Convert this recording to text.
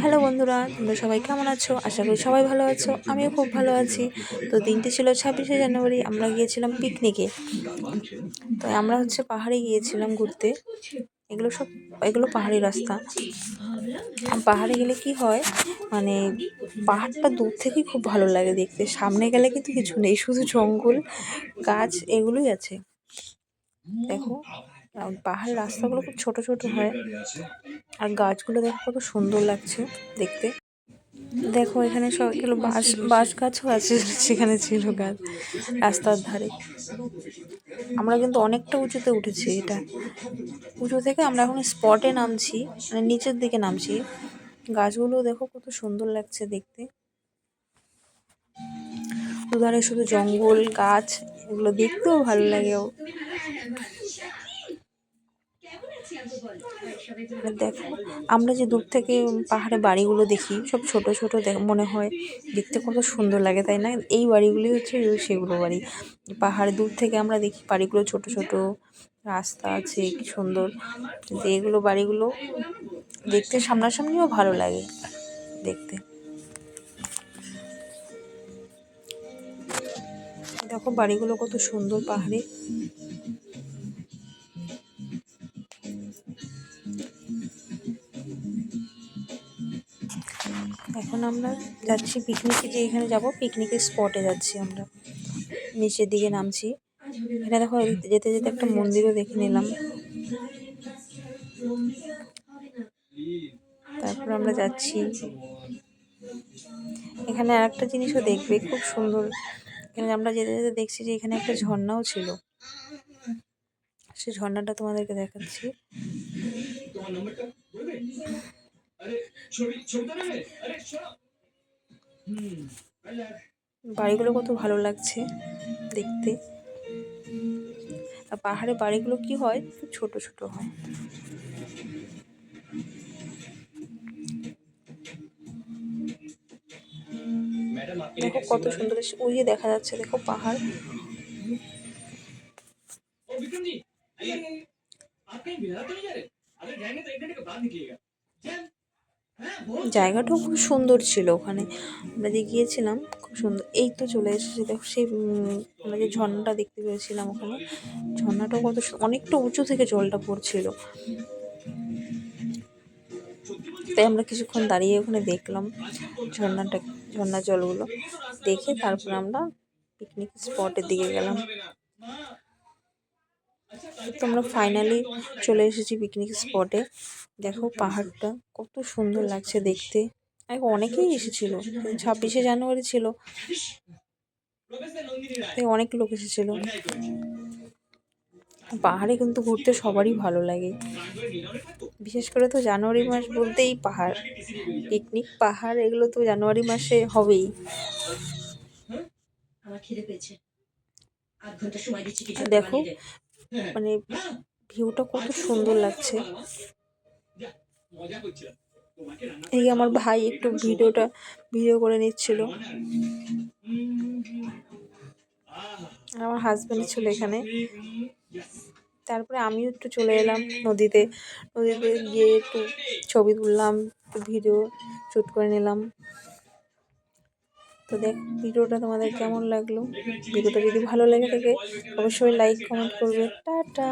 Hello বন্ধুরা, তোমরা সবাই কেমন আছো? আশা করি সবাই ভালো আছো, আমিও খুব ভালো আছি। তো দিনটি ছিল ছাব্বিশে জানুয়ারি, আমরা গিয়েছিলাম পিকনিকে। তো আমরা হচ্ছে পাহাড়ে গিয়েছিলাম ঘুরতে। এগুলো সব, এগুলো পাহাড়ি রাস্তা। পাহাড়ে গেলে কি হয় মানে পাহাড়টা দূর থেকেই খুব ভালো লাগে দেখতে। সামনে গেলে কিন্তু কিছু নেই, শুধু জঙ্গল, গাছ, এগুলোই আছে। দেখো। পাহাড় রাস্তাগুলো খুব ছোট ছোট হয়। আর গাছগুলো দেখো কত সুন্দর লাগছে দেখতে। দেখো এখানে সবগুলো বাঁশ বাঁশ গাছও আছে সেখানে ছিল গাছ রাস্তার ধারে। আমরা কিন্তু অনেকটা উঁচুতে উঠেছি এটা। উঁচু থেকে আমরা এখন স্পটে নামছি মানে নিচের দিকে নামছি। গাছগুলো দেখো কত সুন্দর লাগছে দেখতে। দুধারে শুধু জঙ্গল গাছ এগুলো দেখতেও ভালো লাগে। দেখো, আমরা যে দূর থেকে পাহাড়ে বাড়িগুলো দেখি, সব ছোট ছোট মনে হয় দেখতে কত সুন্দর লাগে, তাই না? এই বাড়িগুলি হচ্ছে সেগুলো বাড়ি। পাহাড়ে দূর থেকে আমরা দেখি বাড়িগুলো ছোট ছোট, রাস্তা আছে, কি সুন্দর। কিন্তু এগুলো বাড়িগুলো দেখতে সামনাসামনিও ভালো লাগে, দেখতে। দেখো বাড়িগুলো কত সুন্দর পাহাড়ে। এখন আমরা যাচ্ছি পিকনিকে যে এখানে যাব পিকনিকের স্পটে যাচ্ছি আমরা। নিচের দিকে নামছি। এখানে দেখো, যেতে যেতে একটা মন্দিরও দেখে নিলাম। তারপর আমরা যাচ্ছি। এখানে আর একটা জিনিসও দেখবে, খুব সুন্দর। এখানে আমরা যেতে যেতে দেখছি যে এখানে একটা ঝর্ণাও ছিল। সেই ঝর্ণাটা তোমাদেরকে দেখাচ্ছি। বাড়িগুলো কত ভালো লাগছে দেখতে আর পাহাড়ে বাড়িগুলো কি হয় খুব ছোট ছোট হয় দেখো কত সুন্দর এসে- ওই যে দেখা যাচ্ছে দেখো পাহাড় ओ विक्रम जी अरे आप कहीं बिहार तो नहीं जा रहे अगर जाएंगे तो एक घंटे के बाद निकलिएगा चल हाँ बोल জায়গাটাও খুব সুন্দর ছিল ওখানে। আমরা যে গিয়েছিলাম, খুব সুন্দর। এই তো চলে এসেছি। দেখো সেই আমরা যে ঝর্ণাটা দেখতে পেয়েছিলাম ওখানে ঝর্ণাটাও কত অনেকটা উঁচু থেকে জলটা পড়ছিল। তাই আমরা কিছুক্ষণ দাঁড়িয়ে ওখানে দেখলাম ঝর্ণাটা ঝর্ণার জলগুলো। দেখে তারপর আমরা পিকনিক স্পটের দিকে গেলাম। তো আমরা ফাইনালি চলে এসেছি পিকনিক স্পটে দেখো পাহাড়টা কত সুন্দর লাগছে দেখতে। এক অনেকেই এসেছিল ছাব্বিশে জানুয়ারি ছিল। তাই অনেক লোক এসেছিল। পাহাড়ে কিন্তু ঘুরতে সবারই ভালো লাগে। বিশেষ করে তো জানুয়ারি মাস বলতেই পাহাড়। পিকনিক পাহাড় এগুলো তো জানুয়ারি মাসে হবেই। দেখো মানে ভিউটা কত সুন্দর লাগছে। এই আমার ভাই একটু ভিডিওটা ভিডিও করে নিচ্ছিল। আর আমার হাজব্যান্ড ছিল এখানে। তারপরে আমিও একটু চলে এলাম নদীতে। নদীতে গিয়ে একটু ছবি তুললাম একটু ভিডিও শ্যুট করে নিলাম। তো দেখ, ভিডিওটা তোমাদের কেমন লাগল? ভিডিওটা যদি ভালো লেগে থাকে, অবশ্যই লাইক কমেন্ট করবে। টাটা!